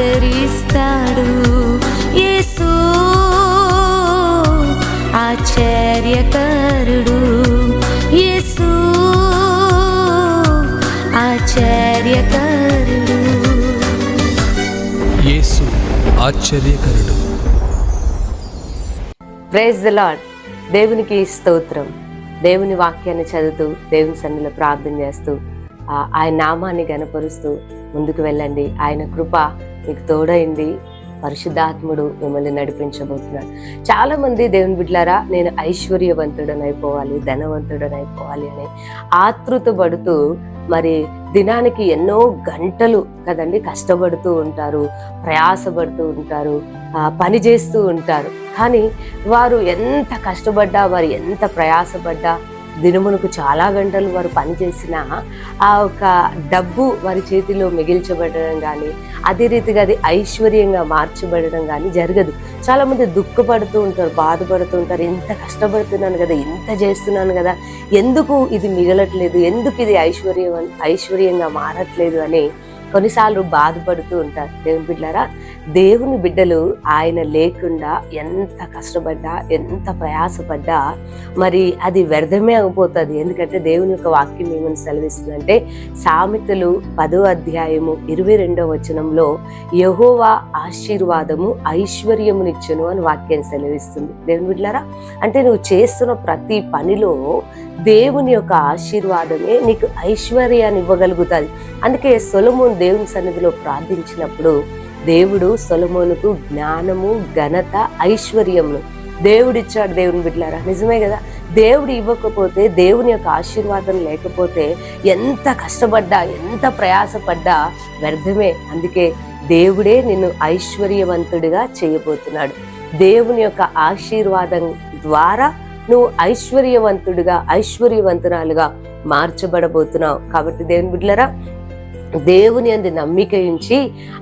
ఆదరిస్తాడు యేసు. ఆశ్చర్యకరుడు యేసు. ఆశ్చర్యకరుడు. యేసు ఆశ్చర్యకరుడు. ప్రేజ్ ద లాడ్ దేవునికి స్తోత్రం. దేవుని వాక్యాన్ని చదువుతూ దేవుని సన్నిలో ప్రార్థన చేస్తూ ఆయన నామాన్ని గనపరుస్తూ ముందుకు వెళ్ళండి. ఆయన కృప మీకు తోడైంది పరిశుద్ధాత్ముడు మిమ్మల్ని నడిపించబోతున్నాడు. చాలా మంది దేవుని బిడ్లారా నేను ఐశ్వర్యవంతుడనైపోవాలి ధనవంతుడనైపోవాలి అని ఆతృత పడుతూ మరి దినానికి ఎన్నో గంటలు కదండి కష్టపడుతూ ఉంటారు ప్రయాసపడుతూ ఉంటారు పని చేస్తూ ఉంటారు. కానీ వారు ఎంత కష్టపడ్డా వారు ఎంత ప్రయాసపడ్డా దినమునకు చాలా గంటలు వారు పని చేసినా ఆ ఒక డబ్బు వారి చేతిలో మిగిల్చబడడం కానీ అదే రీతిగా అది ఐశ్వర్యంగా మార్చబడడం కానీ జరగదు. చాలా మంది దుఃఖపడుతూ ఉంటారు బాధపడుతూ ఉంటారు ఎంత కష్టపడుతున్నాను కదా ఎంత చేస్తున్నాను కదా ఎందుకు ఇది మిగలట్లేదు ఎందుకు ఇది ఐశ్వర్యం ఐశ్వర్యంగా మారట్లేదు అని కొన్నిసార్లు బాధపడుతూ ఉంటారు. దేవుని బిడ్డలారా దేవుని బిడ్డలు ఆయన లేకుండా ఎంత కష్టపడ్డా ఎంత ప్రయాసపడ్డా మరి అది వ్యర్థమే అయిపోతుంది. ఎందుకంటే దేవుని యొక్క వాక్యం ఏమని సెలవిస్తుందంటే సామెతలు పదో అధ్యాయము ఇరవై రెండో వచనంలో యహోవా ఆశీర్వాదము ఐశ్వర్యమునిచ్చును అని వాక్యం సెలవిస్తుంది. దేవుని బిడ్డలారా అంటే నువ్వు చేస్తున్న ప్రతి పనిలో దేవుని యొక్క ఆశీర్వాదమే నీకు ఐశ్వర్యాన్ని ఇవ్వగలుగుతుంది అందుకే సొలమోన్ దేవుని సన్నిధిలో ప్రార్థించినప్పుడు దేవుడు సొలమోనుకు జ్ఞానము ఘనత ఐశ్వర్యములు. దేవుడిచ్చాడు దేవుని బిడ్డలారా నిజమే కదా? దేవుడు ఇవ్వకపోతే దేవుని యొక్క ఆశీర్వాదం లేకపోతే ఎంత కష్టపడ్డా ఎంత ప్రయాసపడ్డా వ్యర్థమే. అందుకే దేవుడే నిన్ను ఐశ్వర్యవంతుడిగా చేయబోతున్నాడు. దేవుని యొక్క ఆశీర్వాదం ద్వారా నువ్వు ఐశ్వర్యవంతుడిగా ఐశ్వర్యవంతురాలుగా మార్చబడబోతున్నావు. కాబట్టి దేవుని బిడ్డలరా దేవుని అందు నమ్మిక ఉంచి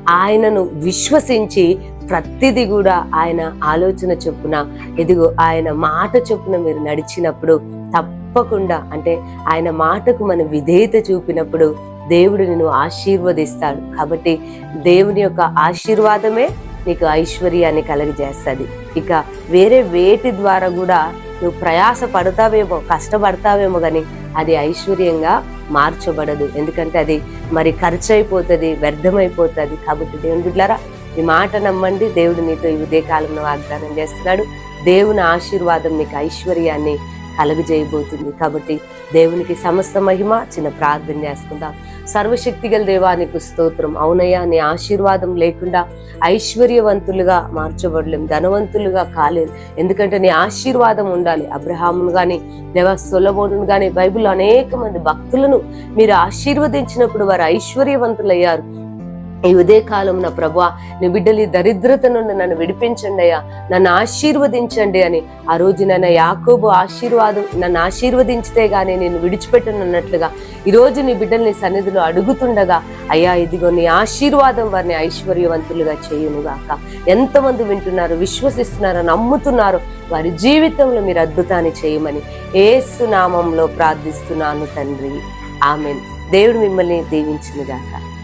ఆయనను విశ్వసించి ప్రతిదీ కూడా ఆయన ఆలోచన చొప్పున ఇదిగో ఆయన మాట చొప్పున మీరు నడిచినప్పుడు తప్పకుండా అంటే ఆయన మాటకు మన విధేయత చూపినప్పుడు దేవుడు నిన్ను ఆశీర్వదిస్తాడు. కాబట్టి దేవుని యొక్క ఆశీర్వాదమే నీకు ఐశ్వర్యాన్ని కలగజేస్తుంది. ఇక వేరే వేటి ద్వారా కూడా నువ్వు ప్రయాస పడతావేమో కష్టపడతావేమో కానీ అది ఐశ్వర్యంగా మార్చబడదు. ఎందుకంటే అది మరి ఖర్చు అయిపోతుంది వ్యర్థమైపోతుంది కాబట్టి దేవుని బిడ్డారా ఈ మాట నమ్మండి. దేవుడు నీతో ఈ ఉదయకాలంలో వాగ్దానం చేస్తున్నాడు. దేవుని ఆశీర్వాదం నీకు ఐశ్వర్యాన్ని కలుగజేయబోతుంది. కాబట్టి దేవునికి సమస్త మహిమ చిన్న ప్రార్థన చేసుకుందాం. సర్వశక్తి గల దేవానికి స్తోత్రం. అవునయ్యా నీ ఆశీర్వాదం లేకుండా ఐశ్వర్యవంతులుగా మార్చబడలేం ధనవంతులుగా కాలేదు ఎందుకంటే నీ ఆశీర్వాదం ఉండాలి. అబ్రహామును కానీ దేవ సొలమోను కానీ బైబిల్ అనేక మంది భక్తులను మీరు ఆశీర్వదించినప్పుడు వారు ఐశ్వర్యవంతులయ్యారు. ఈ ఉదయ కాలం నా ప్రభా నీ బిడ్డలు ఈ దరిద్రత నుండి నన్ను విడిపించండి అయ్యా. నన్ను ఆశీర్వదించండి అని ఆ రోజు నన్ను యాకోబు ఆశీర్వాదం నన్ను ఆశీర్వదించితే గానీ నేను విడిచిపెట్టనున్నట్లుగా ఈ రోజు నీ బిడ్డల్ని సన్నిధిలో అడుగుతుండగా అయ్యా ఇదిగో నీ ఆశీర్వాదం వారిని ఐశ్వర్యవంతులుగా చేయునుగాక. ఎంతమంది వింటున్నారు విశ్వసిస్తున్నారు నమ్ముతున్నారు వారి జీవితంలో మీరు అద్భుతాన్ని చేయమని ఏసు నామంలో ప్రార్థిస్తున్నాను తండ్రి. ఆమెన్. దేవుడు మిమ్మల్ని దీవించునుగాక.